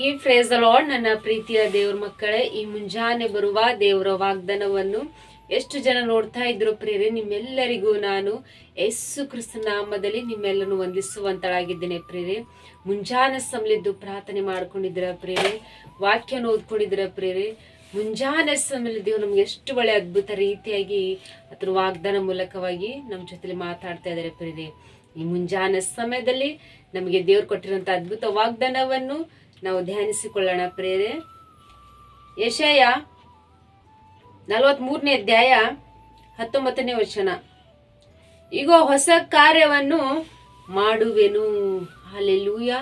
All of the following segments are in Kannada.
ಎಲ್ಲರಿಗೆ ಫ್ರೇಸ್ ಲಾರ್ಡ್ ನನ್ನ ಪ್ರೀತಿಯ ದೇವ್ರ ಮಕ್ಕಳೇ, ಈ ಮುಂಜಾನೆ ಬರುವ ದೇವರ ವಾಗ್ದಾನವನ್ನು ಎಷ್ಟು ಜನ ನೋಡ್ತಾ ಇದ್ರು ಪ್ರೇರೆ ನಿಮ್ಮೆಲ್ಲರಿಗೂ ನಾನು ಯಸ್ಸು ನಾಮದಲ್ಲಿ ನಿಮ್ಮೆಲ್ಲನೂ ವಂದಿಸುವಂತಳಾಗಿದ್ದೇನೆ ಪ್ರೇರೆ ಮುಂಜಾನೆ ಸಮಲಿದ್ದು ಪ್ರಾರ್ಥನೆ ಮಾಡ್ಕೊಂಡಿದ್ರ ಪ್ರೇರೆ ವಾಕ್ಯನ ಓದ್ಕೊಂಡಿದ್ರ ಪ್ರೇರೆ ಮುಂಜಾನೆ ಸಮಯದಲ್ಲಿ ನಮ್ಗೆ ಎಷ್ಟು ಒಳ್ಳೆ ಅದ್ಭುತ ರೀತಿಯಾಗಿ, ಅದ್ರ ವಾಗ್ದಾನ ಮೂಲಕವಾಗಿ ನಮ್ಮ ಜೊತೆಲಿ ಮಾತಾಡ್ತಾ ಇದ್ದಾರೆ ಪ್ರೇರೆ ಈ ಮುಂಜಾನೆ ಸಮಯದಲ್ಲಿ ನಮಗೆ ದೇವ್ರು ಕೊಟ್ಟಿರುವಂತ ಅದ್ಭುತ ವಾಗ್ದಾನವನ್ನು ನಾವು ಧ್ಯಾನಿಸಿಕೊಳ್ಳೋಣ ಪ್ರೇರೆ. ಯಶಯ ನಲವತ್ಮೂರನೇ ಅಧ್ಯಾಯ ಹತ್ತೊಂಬತ್ತನೇ ವಚನ. ಈಗ ಹೊಸ ಕಾರ್ಯವನ್ನು ಮಾಡುವೆನು. ಅಲ್ಲೆಲ್ಲೂಯ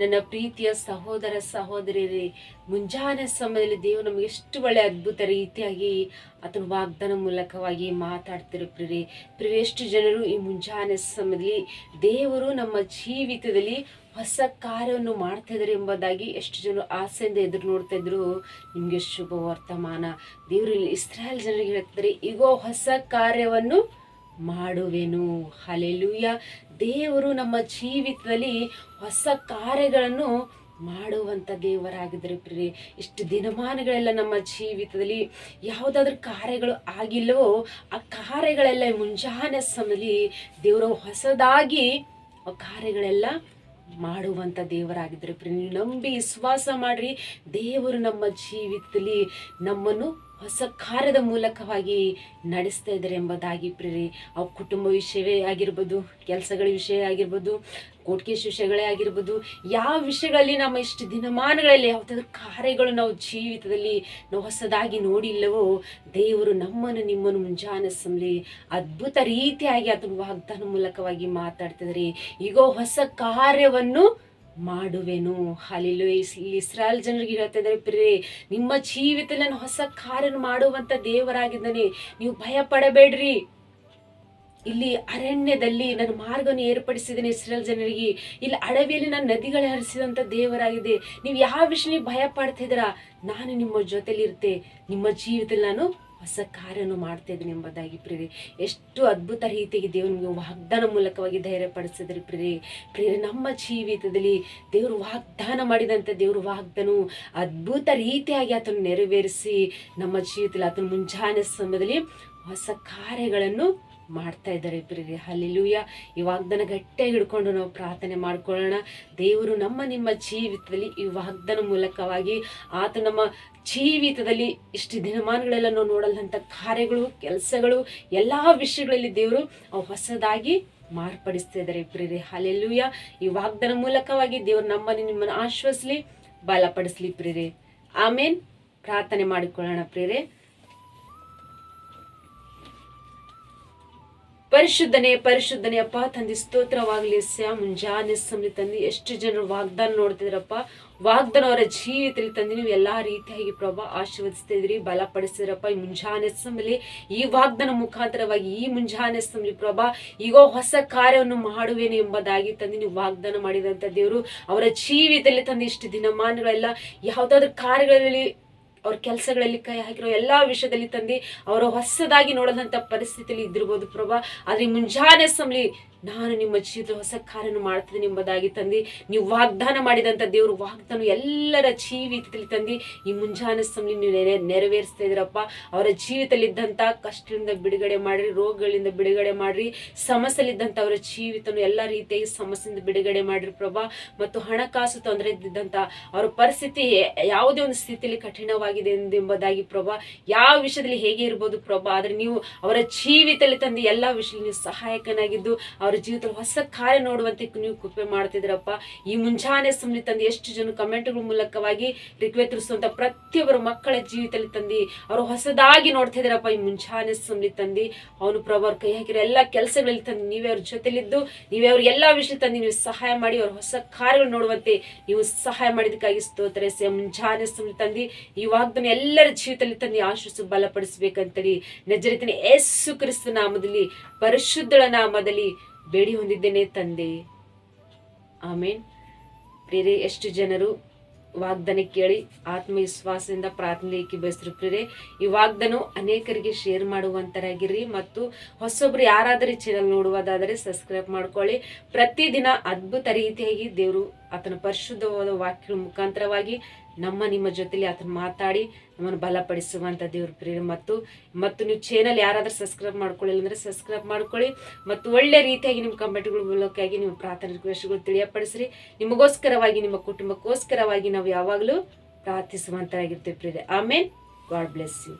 ನನ್ನ ಪ್ರೀತಿಯ ಸಹೋದರ ಸಹೋದರಿಯರೇ, ಮುಂಜಾನೆ ಸಮಯದಲ್ಲಿ ದೇವರು ನಮಗೆ ಎಷ್ಟು ಒಳ್ಳೆ ಅದ್ಭುತ ರೀತಿಯಾಗಿ ಆತನ ವಾಗ್ದಾನ ಮೂಲಕವಾಗಿ ಮಾತಾಡ್ತಿರೋ ಪ್ರಿರಿ. ಪ್ರಿಯ ಎಷ್ಟು ಜನರು ಈ ಮುಂಜಾನೆ ಸಮಯದಲ್ಲಿ ದೇವರು ನಮ್ಮ ಜೀವಿತದಲ್ಲಿ ಹೊಸ ಕಾರ್ಯವನ್ನು ಮಾಡ್ತಾ ಎಂಬುದಾಗಿ ಎಷ್ಟು ಜನ ಆಸೆಯಿಂದ ಎದುರು ನೋಡ್ತಾ ಇದ್ರು. ನಿಮಗೆ ಶುಭ ವರ್ತಮಾನ. ದೇವರು ಇಲ್ಲಿ ಇಸ್ರಾಯಲ್ ಜನರಿಗೆ ಹೇಳ್ತಿದ್ದಾರೆ ಈಗೋ ಹೊಸ ಕಾರ್ಯವನ್ನು ಮಾಡುವೆನು. ಹಲೆಲುಯ್ಯ ದೇವರು ನಮ್ಮ ಜೀವಿತದಲ್ಲಿ ಹೊಸ ಕಾರ್ಯಗಳನ್ನು ಮಾಡುವಂಥ ದೇವರಾಗಿದ್ದರು ಪ್ರಿಯ ಇಷ್ಟು ದಿನಮಾನಗಳೆಲ್ಲ ನಮ್ಮ ಜೀವಿತದಲ್ಲಿ ಯಾವುದಾದ್ರೂ ಕಾರ್ಯಗಳು ಆಗಿಲ್ಲವೋ, ಆ ಕಾರ್ಯಗಳೆಲ್ಲ ಮುಂಜಾನೆ ಸಮಯದಲ್ಲಿ ದೇವರು ಹೊಸದಾಗಿ ಆ ಕಾರ್ಯಗಳೆಲ್ಲ ಮಾಡುವಂಥ ದೇವರಾಗಿದ್ದರೆ ಪ್ರಿಯ ನಂಬಿ ವಿಶ್ವಾಸ ಮಾಡ್ರಿ. ದೇವರು ನಮ್ಮ ಜೀವಿತದಲ್ಲಿ ನಮ್ಮನ್ನು ಹೊಸ ಕಾರ್ಯದ ಮೂಲಕವಾಗಿ ನಡೆಸ್ತಾ ಇದ್ದಾರೆ ಎಂಬುದಾಗಿ ಪ್ರೇರಿ ಅವ್ರ ಕುಟುಂಬ ವಿಷಯವೇ ಆಗಿರ್ಬೋದು, ಕೆಲಸಗಳ ವಿಷಯ ಆಗಿರ್ಬೋದು ಕೋಟ್ಕೇಶ್ ವಿಷಯಗಳೇ ಆಗಿರ್ಬೋದು, ಯಾವ ವಿಷಯಗಳಲ್ಲಿ ನಮ್ಮ ಇಷ್ಟು ದಿನಮಾನಗಳಲ್ಲಿ ಯಾವುದಾದ್ರೂ ಕಾರ್ಯಗಳು ನಾವು ಜೀವಿತದಲ್ಲಿ ನಾವು ಹೊಸದಾಗಿ ನೋಡಿಲ್ಲವೋ, ದೇವರು ನಮ್ಮನ್ನು ನಿಮ್ಮನ್ನು ಮುಂಜಾನೆ ಅದ್ಭುತ ರೀತಿಯಾಗಿ ಅದನ್ನು ವಾಗ್ದಾನ ಮೂಲಕವಾಗಿ ಮಾತಾಡ್ತಿದ್ದಾರೆ. ಈಗ ಹೊಸ ಕಾರ್ಯವನ್ನು ಮಾಡುವೆನು. ಹಾಲಿಲು ಇಸ್ರಾಯಲ್ ಜನರಿಗೆ ಹೇಳ್ತಾ ಇದ್ದಾರೆ ಪ್ರೇ ನಿಮ್ಮ ಜೀವಿತದಲ್ಲಿ ನಾನು ಹೊಸ ಕಾರ್ಯನ ಮಾಡುವಂತ ದೇವರಾಗಿದ್ದಾನೆ. ನೀವು ಭಯ ಪಡಬೇಡ್ರಿ ಇಲ್ಲಿ ಅರಣ್ಯದಲ್ಲಿ ನನ್ನ ಮಾರ್ಗವನ್ನು ಏರ್ಪಡಿಸಿದ್ದೇನೆ ಇಸ್ರೇಲ್ ಜನರಿಗೆ. ಇಲ್ಲಿ ಅಡವಿಯಲ್ಲಿ ನಾನು ನದಿಗಳು ಹರಿಸಿದಂಥ ದೇವರಾಗಿದೆ. ನೀವು ಯಾವ ವಿಷಯ ಭಯ ಪಡ್ತಾ ಇದ್ದೀರಾ? ನಾನು ನಿಮ್ಮ ಜೊತೆಲಿರ್ತೆ ನಿಮ್ಮ ಜೀವಿತದಲ್ಲಿ ನಾನು ಹೊಸ ಕಾರ್ಯವನ್ನು ಮಾಡ್ತಾ ಇದ್ದೀನಿ ಎಂಬುದಾಗಿ ಪ್ರೀತಿ ಎಷ್ಟು ಅದ್ಭುತ ರೀತಿಯಾಗಿ ದೇವರು ನಿಮಗೆ ವಾಗ್ದಾನ ಮೂಲಕವಾಗಿ ಧೈರ್ಯ ಪಡಿಸಿದ್ರಿ ಪ್ರೇರಿ ಪ್ರೇರಿ ನಮ್ಮ ಜೀವಿತದಲ್ಲಿ ದೇವರು ವಾಗ್ದಾನ ಮಾಡಿದಂಥ ದೇವರು ವಾಗ್ದಾನವು ಅದ್ಭುತ ರೀತಿಯಾಗಿ ಆತನ ನೆರವೇರಿಸಿ ನಮ್ಮ ಜೀವಿತದಲ್ಲಿ, ಆತನ ಮುಂಜಾನೆ ಸಮಯದಲ್ಲಿ ಹೊಸ ಕಾರ್ಯಗಳನ್ನು ಮಾಡ್ತಾ ಇದ್ದಾರೆ ಇಬ್ಬರಿಗೆ ಹಲ್ಲಿಲೂಯ. ಈ ವಾಗ್ದಾನ ಗಟ್ಟಿಯಾಗಿ ಹಿಡ್ಕೊಂಡು ನಾವು ಪ್ರಾರ್ಥನೆ ಮಾಡ್ಕೊಳ್ಳೋಣ. ದೇವರು ನಮ್ಮ ನಿಮ್ಮ ಜೀವಿತದಲ್ಲಿ ಈ ವಾಗ್ದಾನ ಮೂಲಕವಾಗಿ ಆತ ನಮ್ಮ ಜೀವಿತದಲ್ಲಿ ಇಷ್ಟು ದಿನಮಾನಗಳೆಲ್ಲ ನಾವು ನೋಡಲ್ಲಂಥ ಕಾರ್ಯಗಳು, ಕೆಲಸಗಳು, ಎಲ್ಲ ವಿಷಯಗಳಲ್ಲಿ ದೇವರು ಹೊಸದಾಗಿ ಮಾರ್ಪಡಿಸ್ತಾ ಇದ್ದಾರೆ ಇಬ್ಬರಿಗೆ ಹಲೆಲ್ಲೂಯ. ಈ ವಾಗ್ದಾನ ಮೂಲಕವಾಗಿ ದೇವರು ನಮ್ಮನ್ನು ನಿಮ್ಮನ್ನು ಆಶ್ವಾಸಲಿ, ಬಲಪಡಿಸ್ಲಿ ಪ್ರಿಯರೇ ಆಮೇನ್. ಪ್ರಾರ್ಥನೆ ಮಾಡಿಕೊಳ್ಳೋಣ ಪ್ರಿಯರೇ. ಪರಿಶುದ್ಧನೆ ಪರಿಶುದ್ಧನೆ ಅಪ್ಪ, ತಂದೆ ಸ್ತೋತ್ರವಾಗಲಿ ಸ್ಯಾ ಮುಂಜಾನೆ ಸಮಯ ತಂದೆ, ಎಷ್ಟು ಜನರು ವಾಗ್ದಾನ ನೋಡ್ತಿದ್ರಪ್ಪ. ವಾಗ್ದಾನ ಅವರ ಜೀವಿತದಲ್ಲಿ ತಂದೆ, ನೀವು ಎಲ್ಲಾ ರೀತಿಯಾಗಿ ಪ್ರಭಾ ಆಶೀರ್ವದಿಸ್ತಾ ಇದ್ರಿ, ಬಲಪಡಿಸಿದ್ರಪ್ಪ. ಈ ಮುಂಜಾನೆ ಸಮಲಿ ಈ ವಾಗ್ದಾನ ಮುಖಾಂತರವಾಗಿ ಈ ಮುಂಜಾನೆ ಸಮಲಿ ಪ್ರಭಾ, ಈಗ ಹೊಸ ಕಾರ್ಯವನ್ನು ಮಾಡುವೇನೆ ಎಂಬುದಾಗಿ ತಂದು, ನೀವು ವಾಗ್ದಾನ ಮಾಡಿದಂತ ದೇವರು. ಅವರ ಜೀವಿತದಲ್ಲಿ ತಂದೆ, ಇಷ್ಟು ದಿನಮಾನಗಳೆಲ್ಲ ಯಾವುದಾದ್ರೂ ಕಾರ್ಯಗಳಲ್ಲಿ ಅವ್ರ ಕೆಲಸಗಳಲ್ಲಿ ಕೈ ಹಾಕಿರೋ ಎಲ್ಲಾ ವಿಷಯದಲ್ಲಿ ತಂದು, ಅವರು ಹೊಸದಾಗಿ ನೋಡದಂತ ಪರಿಸ್ಥಿತಿಯಲ್ಲಿ ಇದ್ದಿರ್ಬೋದು ಪ್ರಭಾ. ಆದ್ರೆ ಮುಂಜಾನೆ ಸಮಲಿ ನಾನು ನಿಮ್ಮ ಜೀವಿತ ಹೊಸ ಕಾರ್ಯನ ಮಾಡ್ತೀನಿ ಎಂಬುದಾಗಿ ತಂದಿ, ನೀವು ವಾಗ್ದಾನ ಮಾಡಿದಂಥ ದೇವರು ವಾಗ್ದಾನ ಎಲ್ಲರ ಜೀವಿತದಲ್ಲಿ ತಂದು, ಈ ಮುಂಜಾನೆ ಸಮಯ ನೀವು ನೆರೆ, ನೆರವೇರಿಸ್ತಾ ಇದ್ದೀರಪ್ಪ ಅವರ ಜೀವಿತದಲ್ಲಿದ್ದಂಥ ಕಷ್ಟದಿಂದ ಬಿಡುಗಡೆ ಮಾಡಿರಿ, ರೋಗಗಳಿಂದ ಬಿಡುಗಡೆ ಮಾಡಿರಿ ಸಮಸ್ಯೆಲಿದ್ದಂಥ ಅವರ ಜೀವಿತನು ಎಲ್ಲ ರೀತಿಯಾಗಿ ಸಮಸ್ಯೆಯಿಂದ ಬಿಡುಗಡೆ ಮಾಡಿರಿ ಪ್ರಭಾ. ಮತ್ತು ಹಣಕಾಸು ತೊಂದರೆ ಇದ್ದಂಥ ಅವರ ಪರಿಸ್ಥಿತಿ ಯಾವುದೇ ಒಂದು ಸ್ಥಿತಿಯಲ್ಲಿ ಕಠಿಣವಾಗಿದೆ ಎಂಬುದಾಗಿ ಪ್ರಭಾ. ಯಾವ ವಿಷಯದಲ್ಲಿ ಹೇಗೆ ಇರ್ಬೋದು ಪ್ರಭಾ, ಆದರೆ ನೀವು ಅವರ ಜೀವಿತದಲ್ಲಿ ತಂದು ಎಲ್ಲ ವಿಷಯದಲ್ಲಿ ನೀವು ಸಹಾಯಕನಾಗಿದ್ದು ಜೀವಿತದಲ್ಲಿ ಹೊಸ ಕಾರ್ಯ ನೋಡುವಂತೆ ನೀವು ಕೃಪೆ ಮಾಡ್ತಿದ್ದೀರಪ್ಪ. ಈ ಮುಂಜಾನೆ ಸುಮ್ಮನೆ ತಂದು ಎಷ್ಟು ಜನ ಕಮೆಂಟ್ಗಳ ಮೂಲಕವಾಗಿ ರಿಕ್ವೆತರಿಸುವಂತ ಪ್ರತಿಯೊಬ್ಬರ ಮಕ್ಕಳ ಜೀವಿತದಲ್ಲಿ ತಂದು ಅವರು ಹೊಸದಾಗಿ ನೋಡ್ತಾ ಈ ಮುಂಜಾನೆ ಸುಮ್ಮನೆ ತಂದು ಅವನು ಪ್ರಭಾವ ಅವ್ರ ಕೈ ಹಾಕಿರೋ ಎಲ್ಲ ಕೆಲಸಗಳಲ್ಲಿ ತಂದು ನೀವೇ ಅವ್ರ ಜೊತೆಲಿದ್ದು, ನೀವೇ ಅವ್ರ ಎಲ್ಲಾ ವಿಷಯ ತಂದು ನೀವು ಸಹಾಯ ಮಾಡಿ ಅವ್ರ ಹೊಸ ಕಾರ್ಯಗಳು ನೋಡುವಂತೆ ನೀವು ಸಹಾಯ ಮಾಡಿದಕ್ಕಾಗಿ ಸ್ತೋತ್ರ ಸೇ ಮುಂಜಾನೆ ಸುಮ್ಮನೆ ತಂದು ಈ ವಾಗ್ದಾನ ಎಲ್ಲರ ಜೀವಿತದಲ್ಲಿ ತಂದು ಆಶಿಸು ಬಲಪಡಿಸಬೇಕಂತೇಳಿ. ನಜರಿತನೇ ಯೇಸು ಕ್ರಿಸ್ತ ನಾಮದಲ್ಲಿ, ಪರಿಶುದ್ಧಳ ನಾಮದಲ್ಲಿ ಬೇಡಿ ಹೊಂದಿದ್ದೇನೆ ತಂದೆ. ಆಮೇನ್. ಪ್ರೇರೆ ಎಷ್ಟು ಜನರು ವಾಗ್ದಾನ ಕೇಳಿ ಆತ್ಮವಿಶ್ವಾಸದಿಂದ ಪ್ರಾರ್ಥನೆಗೆ ಬಯಸ್ರು ಪ್ರೇರೆ ಈ ವಾಗ್ದಾನ ಅನೇಕರಿಗೆ ಶೇರ್ ಮಾಡುವಂತರಾಗಿರ್ರಿ ಮತ್ತು ಹೊಸೊಬ್ರು ಯಾರಾದರೂ ಚಾನಲ್ ನೋಡುವುದಾದರೆ ಸಬ್ಸ್ಕ್ರೈಬ್ ಮಾಡ್ಕೊಳ್ಳಿ. ಪ್ರತಿದಿನ ಅದ್ಭುತ ರೀತಿಯಾಗಿ ದೇವರು ಆತನ ಪರಿಶುದ್ಧವಾದ ವಾಕ್ಯಗಳ ಮುಖಾಂತರವಾಗಿ ನಮ್ಮ, ನಿಮ್ಮ ಜೊತೆಲಿ ಆತನ ಮಾತಾಡಿ ನಮ್ಮನ್ನು ಬಲಪಡಿಸುವಂಥ ದೇವ್ರ ಪ್ರೇರಣೆ ಮತ್ತು ಮತ್ತು ನೀವು ಚಾನಲ್ ಯಾರಾದರೂ ಸಬ್ಸ್ಕ್ರೈಬ್ ಮಾಡ್ಕೊಳ್ಳಿಲ್ಲ ಅಂದರೆ ಸಬ್ಸ್ಕ್ರೈಬ್ ಮಾಡ್ಕೊಳ್ಳಿ. ಮತ್ತು ಒಳ್ಳೆ ರೀತಿಯಾಗಿ ನಿಮ್ಮ ಕಮೆಂಟ್ಗಳ ಮೂಲಕವಾಗಿ ನಿಮ್ಮ ಪ್ರಾರ್ಥನೆ ರಿಕ್ವೆಸ್ಟ್ಗಳು ತಿಳಿಯಪಡಿಸ್ರಿ. ನಿಮಗೋಸ್ಕರವಾಗಿ, ನಿಮ್ಮ ಕುಟುಂಬಕ್ಕೋಸ್ಕರವಾಗಿ ನಾವು ಯಾವಾಗಲೂ ಪ್ರಾರ್ಥಿಸುವಂತರಾಗಿರ್ತೀವಿ ಪ್ರೇರೆ ಆಮೇನ್ ಗಾಡ್ ಬ್ಲೆಸ್ ಯು